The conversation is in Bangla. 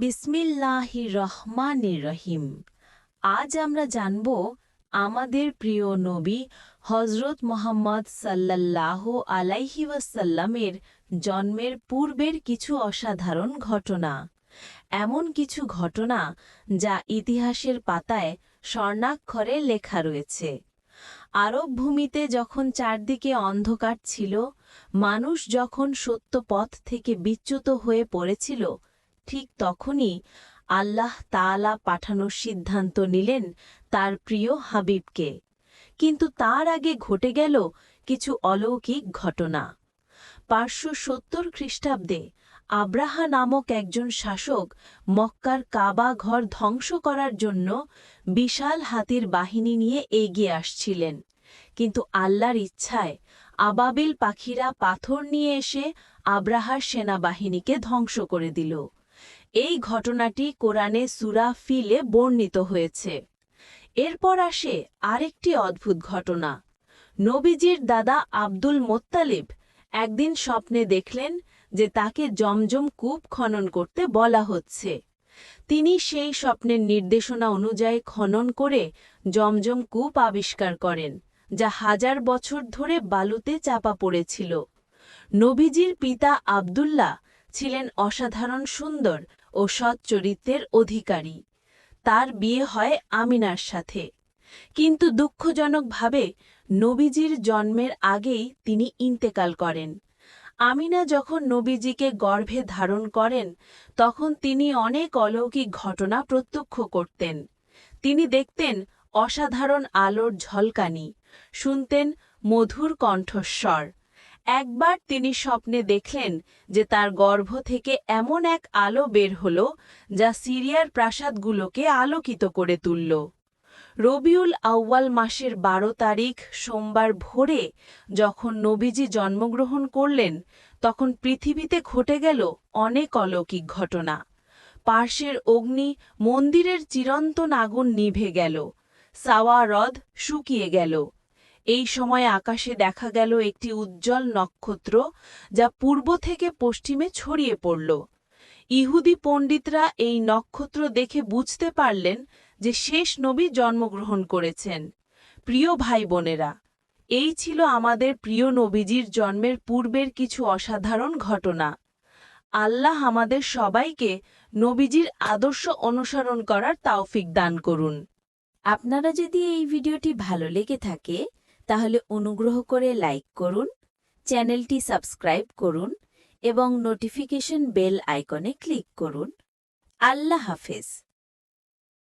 বিসমিল্লাহি রহমানির রহিম আজ আমরা জানব আমাদের প্রিয় নবী হজরত মোহাম্মদ সাল্লাল্লাহ আলাইহি ওয়াসাল্লামের জন্মের পূর্বের কিছু অসাধারণ ঘটনা। এমন কিছু ঘটনা যা ইতিহাসের পাতায় স্বর্ণাক্ষরে লেখা রয়েছে। আরব ভূমিতে যখন চারদিকে অন্ধকার ছিল, মানুষ যখন সত্য পথ থেকে বিচ্যুত হয়ে পড়েছিল ঠিক তখনই আল্লাহ তাআলা পাঠানোর সিদ্ধান্ত নিলেন তার প্রিয় হাবিবকে। কিন্তু তার আগে ঘটে গেল কিছু অলৌকিক ঘটনা। পাঁচশো সত্তর খ্রিস্টাব্দে আব্রাহা নামক একজন শাসক মক্কার কাবা ঘর ধ্বংস করার জন্য বিশাল হাতির বাহিনী নিয়ে এগিয়ে আসছিলেন। কিন্তু আল্লাহর ইচ্ছায় আবাবিল পাখিরা পাথর নিয়ে এসে আব্রাহার সেনাবাহিনীকে ধ্বংস করে দিল। এই ঘটনাটি কোরআনে সুরা ফিলে বর্ণিত হয়েছে। এরপর আসে আরেকটি অদ্ভুত ঘটনা। নবীজির দাদা আব্দুল মোত্তালিব একদিন স্বপ্নে দেখলেন যে তাকে জমজম কূপ খনন করতে বলা হচ্ছে। তিনি সেই স্বপ্নের নির্দেশনা অনুযায়ী খনন করে জমজম কূপ আবিষ্কার করেন, যা হাজার বছর ধরে বালুতে চাপা পড়েছিল। নবীজির পিতা আবদুল্লাহ ছিলেন অসাধারণ সুন্দর ও সৎ চরিত্রের অধিকারী। তার বিয়ে হয় আমিনার সাথে। কিন্তু দুঃখজনকভাবে নবীজির জন্মের আগেই তিনি ইন্তেকাল করেন। আমিনা যখন নবীজিকে গর্ভে ধারণ করেন, তখন তিনি অনেক অলৌকিক ঘটনা প্রত্যক্ষ করতেন। তিনি দেখতেন অসাধারণ আলোর ঝলকানি, শুনতেন মধুর কণ্ঠস্বর। একবার তিনি স্বপ্নে দেখলেন যে তার গর্ভ থেকে এমন এক আলো বের হল যা সিরিয়ার প্রাসাদগুলোকে আলোকিত করে তুলল। রবিউল আউয়াল মাসের বারো তারিখ সোমবার ভোরে যখন নবীজি জন্মগ্রহণ করলেন, তখন পৃথিবীতে ঘটে গেল অনেক অলৌকিক ঘটনা। পার্শ্বের অগ্নি মন্দিরের চিরন্তন আগুন নিভে গেল সাওয়া হ্রদ শুকিয়ে গেল। এই সময় আকাশে দেখা গেল একটি উজ্জ্বল নক্ষত্র, যা পূর্ব থেকে পশ্চিমে ছড়িয়ে পড়ল। ইহুদি পণ্ডিতরা এই নক্ষত্র দেখে বুঝতে পারলেন যে শেষ নবী জন্মগ্রহণ করেছেন। প্রিয় ভাই বোনেরা এই ছিল আমাদের প্রিয় নবীজির জন্মের পূর্বের কিছু অসাধারণ ঘটনা। আল্লাহ আমাদের সবাইকে নবীজির আদর্শ অনুসরণ করার তাওফিক দান করুন। আপনারা যদি এই ভিডিওটি ভালো লেগে থাকে তাহলে অনুগ্রহ করে লাইক করুন, চ্যানেলটি সাবস্ক্রাইব করুন এবং নোটিফিকেশন বেল আইকনে ক্লিক করুন। আল্লাহ হাফেজ।